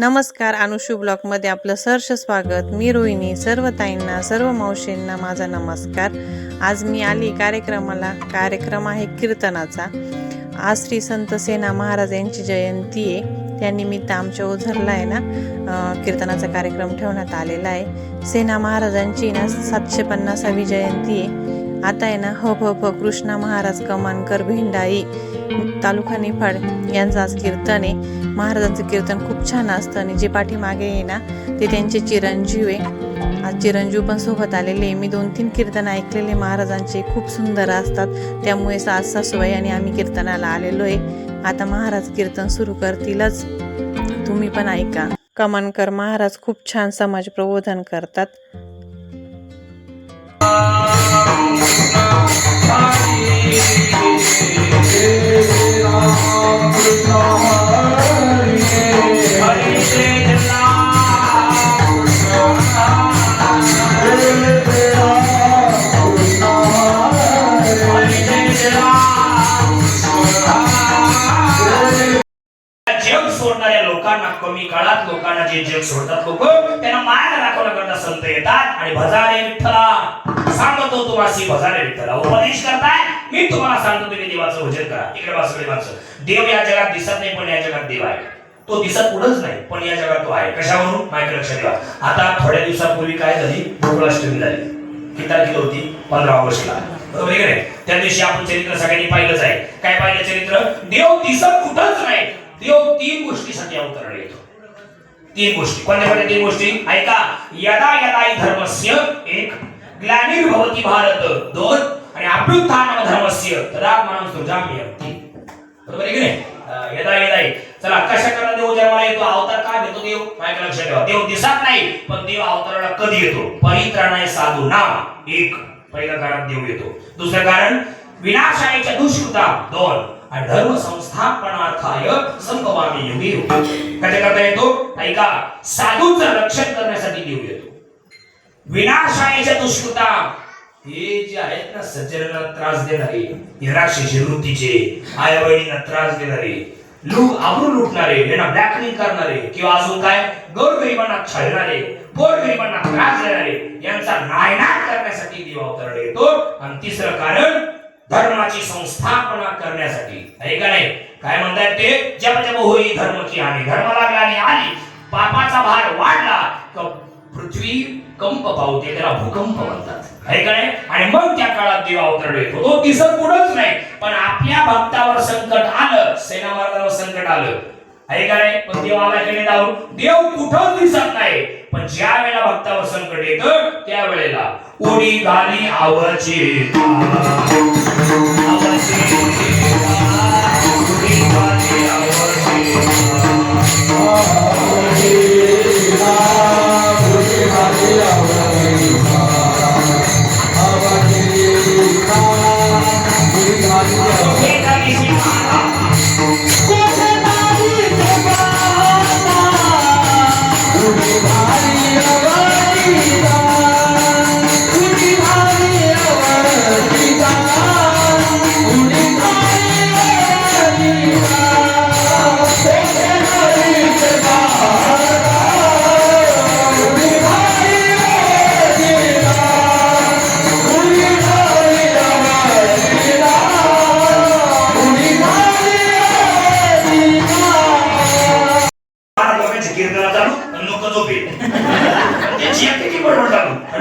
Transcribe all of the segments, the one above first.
नमस्कार अनुशू ब्लॉकमध्ये आपलं सहर्ष स्वागत. मी रोहिणी सर्व ताईंना सर्व मावशींना माझा नमस्कार. आज मी आली कार्यक्रमाला. कार्यक्रम आहे कीर्तनाचा. आज श्री संत सेना महाराज यांची जयंती आहे. त्यानिमित्त आमच्या ओझरला आहे ना कीर्तनाचा कार्यक्रम ठेवण्यात आलेला आहे. सेना महाराजांची ना सातशे पन्नासावी जयंती आहे. आता आहे ना ह भ भ कृष्णा महाराज कमानकर भेंडाई तालुका निफाड यांचं आज कीर्तन आहे. महाराजांचं कीर्तन खूप छान असतं आणि जे पाठीमागे आहे ना ते त्यांचे चिरंजीव आहे. आज चिरंजीव पण सोबत आलेले आहे. मी दोन तीन कीर्तन ऐकलेले महाराजांचे खूप सुंदर असतात. त्यामुळे सास सासूबाई आणि आम्ही कीर्तनाला आलेलो आहे. आता महाराज कीर्तन सुरू करतीलच. तुम्ही पण ऐका. कमानकर महाराज खूप छान समाज प्रबोधन करतात. कमी काळात लोकांना जे जग सोडतात लोक त्यांना मार्ग दाखवण्याकरता संत येतात आणि भजारे विठ्ठला सांगतो तुम्हाला भजारे विठ्ठला. उपदेश करताय मी तुम्हाला सांगतो तुम्ही देवाचं भजन करा. इकडे वाचकडे माणसं देव या जगात दिसत नाही पण या जगात देव आहे. तो दिसत पुढंच नाही पण या जगात तो आहे. कशावरून? माहिती लक्षात ठेवा. आता थोड्या दिवसापूर्वी काय झाली? गोकुळाष्टमी झाली. किती तारखेला होती? पंधरा ऑगस्टला बरोबर आहे का त्या दिवशी आपण चरित्र सगळ्यांनी पाहिलंच आहे. काय पाहिलं चरित्र? देव दिसत कुठंच नाही. देव तीन गोष्टीसाठी अवतरण येतो. तीन गोष्टी. कोणत्या कोणत्या तीन गोष्टी? ऐका. यदा यदा धर्मस्य एक ग्लानिर्भवती भारत दोन आणि अभ्युत्थान धर्मस्य तदा माणूस सुजाम्य बरोबर आहे की नाही? यदा यदा चला कशा करा देव जन्माला येतो अवतार का घेतो देव? माझ्या लक्षात ठेवा. देव दिसत नाही पण देव अवताराला कधी येतो? परित्राणाय साधू नाम एक. पहिलं कारण देव येतो. दुसरं कारण विनाशायच्या दुष्कृता दोन. आणि धर्म संस्थापनार्थाय संभवामी युगी कशा करता येतो? ऐका साधूंचं रक्षण करण्यासाठी देव येतो. विनाशायच्या दुष्कृता हे जे आहेत ना सज्जनांना त्रास देणारे हे राक्षसी वृत्तीचे आया बहिणींना त्रास देणारे लूट आवरून लुटणारे यांना ब्लॅकमेल करणारे किंवा अजून काय गौरगरिबांना छळणारे गोरगरिबांना त्रास देणारे यांचा नायनाट करण्यासाठी देव अवतरण येतो आणि तिसरं कारण धर्माची संस्थापना करण्यासाठी. आहे का नाही? काय म्हणतात ते? जप जप होई धर्मची हानी. धर्म लागला आणि आली पापाचा भार वाढला. तर पृथ्वी कंप पावते त्याला भूकंप म्हणतात. आहे काय आणि मग त्या काळात देव अवतरण येतो. तो दिसत कुठंच नाही. पण आपल्या भक्तावर संकट आलं सेना मार्गावर संकट आलं. आहे काय पण देव आला की नाही देव कुठंच दिसत नाही. पण ज्या वेळेला भक्तावर संकट येतं त्यावेळेला उडी घाली आवची बारा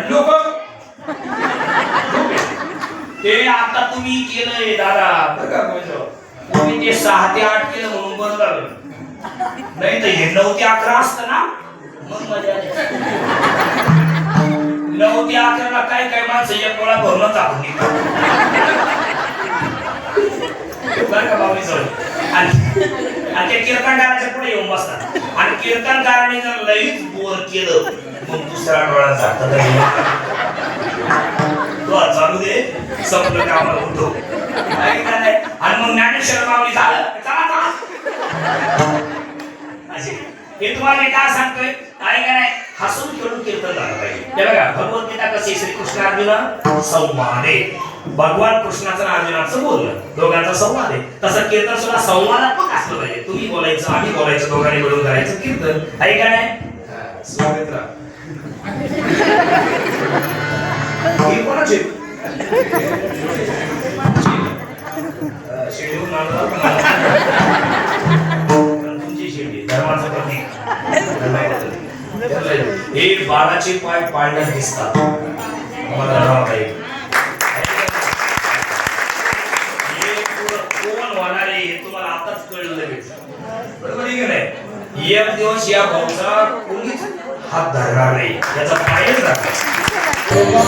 लोक ते आता तुम्ही केलंय दादा. बरं का गोविंदराव? तुम्ही ते सहा ते आठ केलं म्हणून बरं झालं. नाही तर हे नऊ ते अकरा असतं ना? मग मजा. नऊ ते अकराला काय काय माणसं एक वेळा भरणं चालून बरं का बाबी आणि आणि ते कीर्तनकाराच्या पुढे येऊन बसतात. आणि कीर्तनकाराने जर लईच बोर केलं मग दुसरा चालू दे. संपलं आणि मग ज्ञानेश्वर माऊली झालं. चला हे तुम्हाला काय सांगतोय? काय काय हसून खेळून कीर्तन झालं पाहिजे. बघा कशी श्रीकृष्ण अर्जुन संवाद. आहे भगवान कृष्णाचं अर्जुनाचं बोललं दोघांचा संवाद आहे. तसं कीर्तन सुद्धा संवादात्मक असलं पाहिजे. तुम्ही बोलायचं आम्ही बोलायचं दोघांनी मिळून करायचं कीर्तन. आहे काय नाही? स्वागत हे बाळाचे पाय पाळण्यात दिसतात. कोण तुम्हाला आताच कळलं एक दिवस या भाऊचा कोणीच हात धरणार नाही. याचा पायच राहणार